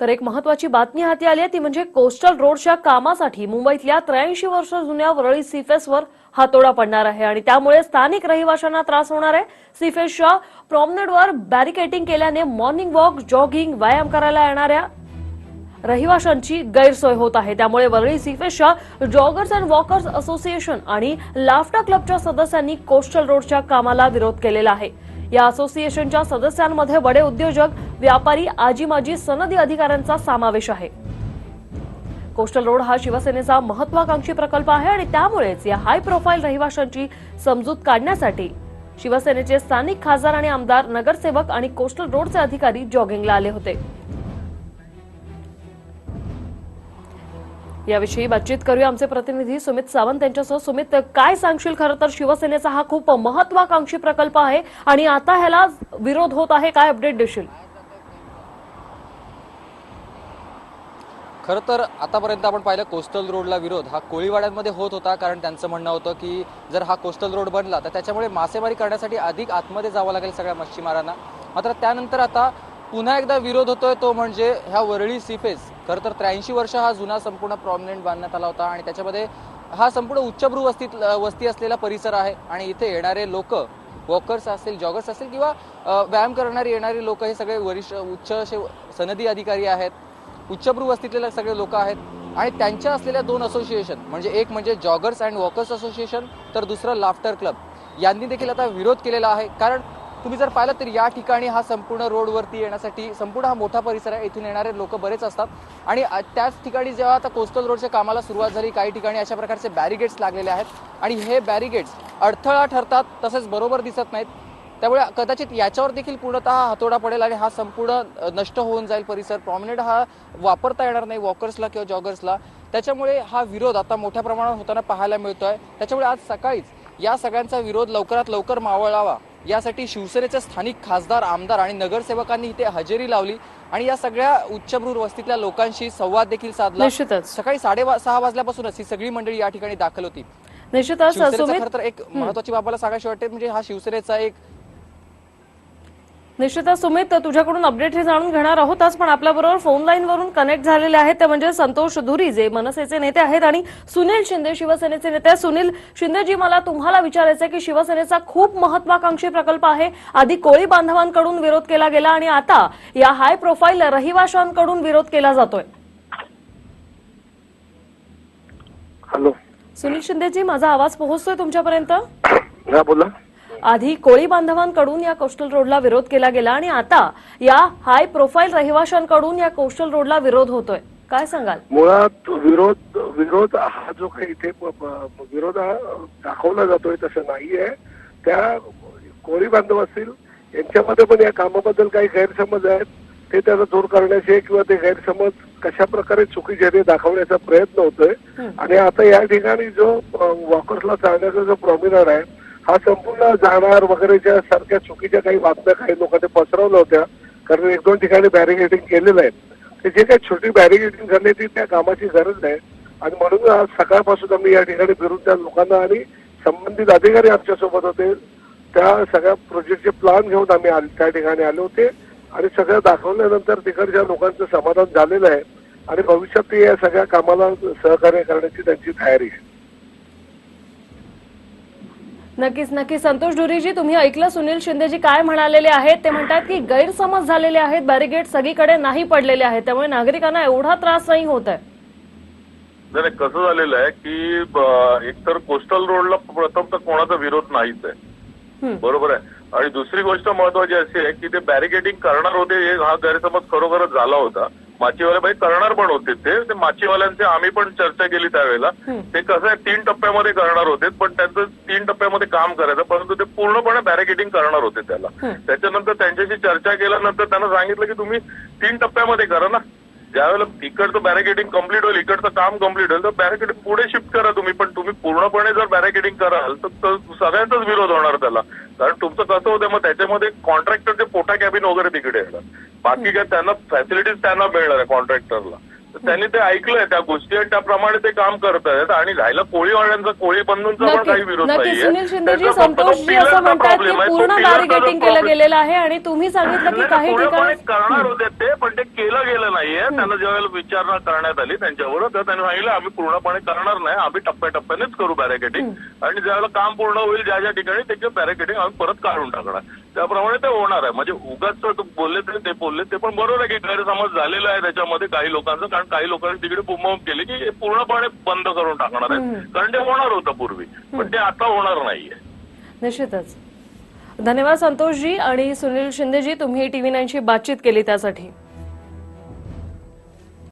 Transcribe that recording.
तर एक महत्वाची बातमी हाती आली आहे ती म्हणजे कोस्टल रोडच्या कामासाठी मुंबईतल्या त्र्याऐंशी वर्ष जुन्या वरळी सीफेसवर हातोडा पडणार आहे. आणि त्यामुळे स्थानिक रहिवाशांना त्रास होणार आहे. सीफेसच्या प्रॉमनेडवर बॅरिकेटिंग केल्याने मॉर्निंग वॉक जॉगिंग व्यायाम करायला येणाऱ्या रहिवाशांची गैरसोय होत आहे. त्यामुळे वरळी सीफेसच्या जॉगर्स अँड वॉकर्स असोसिएशन आणि लाफ्टा क्लबच्या सदस्यांनी कोस्टल रोडच्या कामाला विरोध केलेला आहे. या असोसिएशनच्या सदस्यांमध्ये बडे उद्योजक व्यापारी आजी माजी सनदी अधिकाऱ्यांचा समावेश आहे. कोस्टल रोड हा शिवसेनेचा महत्वाकांक्षी प्रकल्प आहे आणि त्यामुळेच या हाय प्रोफाईल रहिवाशांची समजूत काढण्यासाठी शिवसेनेचे स्थानिक खासदार आणि आमदार नगरसेवक आणि कोस्टल रोडचे अधिकारी जॉगिंगला आले होते. याविषयी बातचीत करूया आमचे प्रतिनिधी सुमित सावंत यांच्यासह. सुमित काय सांगशील? खरं तर शिवसेनेचा हा खूप महत्वाकांक्षी प्रकल्प आहे आणि आता ह्याला विरोध होत आहे. काय अपडेट देशील? खरं तर आतापर्यंत आपण पाहिलं कोस्टल रोडला विरोध हा कोळीवाड्यांमध्ये होत होता कारण त्यांचं म्हणणं होतं की जर हा कोस्टल रोड बनला तर त्याच्यामुळे मासेमारी करण्यासाठी अधिक आतमध्ये जावं लागेल सगळ्या मच्छीमारांना. मात्र त्यानंतर आता पुन्हा एकदा विरोध होतोय तो म्हणजे ह्या वरळी सीफेस खरं तर त्र्याऐंशी वर्ष हा जुना संपूर्ण प्रॉमिनंट बांधण्यात आला होता आणि त्याच्यामध्ये हा संपूर्ण उच्चभ्रू वस्तीत वस्ती असलेला परिसर आहे आणि इथे येणारे लोक वॉकर्स असतील जॉगर्स असतील किंवा व्यायाम करणारी येणारी लोक हे सगळे वरिष्ठ उच्च असे सनदी अधिकारी आहेत उच्चभ्रू वस्तीतले सगळे लोक आहेत आणि त्यांच्या असलेल्या दोन असोसिएशन म्हणजे एक म्हणजे जॉगर्स अँड वॉकर्स असोसिएशन तर दुसरं लाफ्टर क्लब यांनी देखील आता विरोध केलेला आहे. कारण तुम्ही जर पाहिलं तर या ठिकाणी हा संपूर्ण रोडवरती येण्यासाठी संपूर्ण हा मोठा परिसर आहे. इथून येणारे लोक बरेच असतात. आणि त्याच ठिकाणी जेव्हा आता कोस्टल रोडच्या कामाला सुरुवात झाली काही ठिकाणी अशा प्रकारचे बॅरिगेट्स लागलेले आहेत. आणि हे बॅरिगेट्स अडथळा ठरतात तसेच बरोबर दिसत नाहीत. त्यामुळे कदाचित याच्यावर देखील पूर्णतः हातोडा पडेल आणि हा संपूर्ण नष्ट होऊन जाईल परिसर. प्रॉमिनेंट हा वापरता येणार नाही वॉकर्सला किंवा जॉगर्सला त्याच्यामुळे हा विरोध आता मोठ्या प्रमाणावर होताना पाहायला मिळतोय. त्याच्यामुळे आज सकाळीच या सगळ्यांचा विरोध लवकरात लवकर मावळावा. यासाठी शिवसेनेचे स्थानिक खासदार आमदार आणि नगरसेवकांनी इथे हजेरी लावली आणि या सगळ्या उच्चभ्रू वस्तीतल्या लोकांशी संवाद देखील साधला. सकाळी साडे सहा वाजल्यापासूनच ही सगळी मंडळी या ठिकाणी दाखल होती. निश्चितच खरं तर एक महत्वाची बाबाला सांगायची वाटते म्हणजे हा शिवसेनेचा एक निश्चितच सुमित तुझ्याकडून अपडेट हे जाणून घेणार आहोतच पण आपल्याबरोबर फोन लाईन वरून कनेक्ट झालेले आहेत ते म्हणजे संतोष धुरी जे मनसेचे नेते आहेत आणि सुनील शिंदे शिवसेनेचे नेते. सुनील शिंदेजी मला तुम्हाला विचारायचं आहे की शिवसेनेचा खूप महत्वाकांक्षी प्रकल्प आहे. आधी कोळी बांधवांकडून विरोध केला गेला आणि आता या हाय प्रोफाईल रहिवाशांकडून विरोध केला जातोय. हॅलो सुनील शिंदेजी माझा आवाज पोहोचतोय तुमच्यापर्यंत? बोला. आधी कोळी बांधवांकडून या कोस्टल रोडला विरोध केला गेला आणि आता या हाय प्रोफाईल रहिवाशांकडून या कोस्टल रोडला विरोध होतोय. काय सांगाल? मुळात विरोध विरोध हा जो काही इथे विरोध हा दाखवला जातोय तसं नाहीये. त्या कोळी बांधव असतील यांच्यामध्ये पण या कामाबद्दल काही गैरसमज आहेत. ते त्याला दूर करण्याचे किंवा ते गैरसमज कशा प्रकारे चुकीचे ते दाखवण्याचा प्रयत्न होतोय. आणि आता या ठिकाणी जो वॉकर्सला चालण्याचा जो प्रॉमिनर आहे हा संपूर्ण जाणार वगैरेच्या सारख्या चुकीच्या काही बातम्या काही लोकांनी पसरवल्या होत्या. कारण एक दोन ठिकाणी बॅरिगेटिंग केलेलं आहे. ते जे काही छोटी बॅरिगेटिंग करण्याची त्या कामाची गरज नाही आणि म्हणून आज सकाळपासून आम्ही या ठिकाणी फिरून त्या लोकांना आणि संबंधित अधिकारी आमच्यासोबत होते. त्या सगळ्या प्रोजेक्टचे प्लॅन घेऊन आम्ही त्या ठिकाणी आले होते. आणि सगळं दाखवल्यानंतर तिकडच्या लोकांचं समाधान झालेलं आहे. आणि भविष्यात ते या सगळ्या कामाला सहकार्य करण्याची त्यांची तयारी आहे. नक्कीच नक्कीच. संतोष धुरीजी तुम्ही ऐकलं सुनील शिंदेजी काय म्हणालेले आहेत? ते म्हणतात की गैरसमज झालेले आहेत बॅरिगेट सगळीकडे नाही पडलेले आहेत त्यामुळे नागरिकांना एवढा त्रास नाही होत आहे नाही कसं झालेलं आहे की एकतर कोस्टल रोडला प्रथम तर कोणाचा विरोध नाहीच आहे. बरोबर आहे. आणि दुसरी गोष्ट महत्वाची अशी आहे की ते बॅरिकेडिंग करणार होते हा गैरसमज खरोखरच झाला होता. माचीवाले बाई करणार पण होते ते. माचीवाल्यांचे आम्ही पण चर्चा केली त्यावेळेला. ते कसं आहे तीन टप्प्यामध्ये करणार होते पण त्यांचं तीन टप्प्यामध्ये काम करायचं परंतु ते पूर्णपणे बॅरिकेडिंग करणार होते त्याला. त्याच्यानंतर त्यांच्याशी चर्चा केल्यानंतर त्यांना सांगितलं की तुम्ही तीन टप्प्यामध्ये करा ना. ज्यावेळेला इकडचं बॅरिकेडिंग कंप्लीट होईल इकडचं काम कंप्लीट होईल तर बॅरिकेडिंग पुढे शिफ्ट करा तुम्ही. पण तुम्ही पूर्णपणे जर बॅरिकेडिंग कराल तर सगळ्यांचाच विरोध होणार त्याला. कारण तुमचं कसं होतं मग त्याच्यामध्ये कॉन्ट्रॅक्टरचे पोटा कॅबिन वगैरे तिकडे येणार बाकी काय त्यांना फॅसिलिटीज त्यांना मिळणार आहे कॉन्ट्रॅक्टरला त्यांनी ते ऐकलंय त्या गोष्टी आणि त्याप्रमाणे ते काम करत आहेत. आणि राहिलं कोळीवाड्यांचा कोळी बंधूंचा पण काही विरोध सुनील शिंदेजी संतोषजी असं म्हणतात की problem आहे. पूर्ण बॅरिगेटिंग केलं गेलेलं आणि तुम्ही सांगितलं की नाही, काही ठिकाणी करणार होते ते पण ते केलं गेलं नाहीये. त्यांना ज्यावेळेला विचारणा करण्यात आली त्यांच्यावर तर त्यांनी सांगितलं आम्ही पूर्णपणे करणार नाही. आम्ही टप्प्याटप्प्यानेच करू बॅरिकेटिंग आणि ज्यावेळेला काम पूर्ण होईल ज्या ज्या ठिकाणी त्याचे बॅरिकेटिंग आम्ही परत काढून टाकणार. त्याप्रमाणे ते होणार आहे. म्हणजे उगाच तो बोलले ते ते बोलले ते पण बरोबर आहे की गैरसमज झालेला आहे त्याच्यामध्ये काही लोकांचं कारण काही लोकांनी तिकडे बुमबुम केली की हे पूर्णपणे बंद करून टाकणार आहे कारण ते होणार होतं पूर्वी पण ते आता होणार नाहीये. निश्चितच. धन्यवाद संतोषजी आणि सुनील शिंदेजी तुम्ही टीव्ही नाईनशी बातचीत केली त्यासाठी.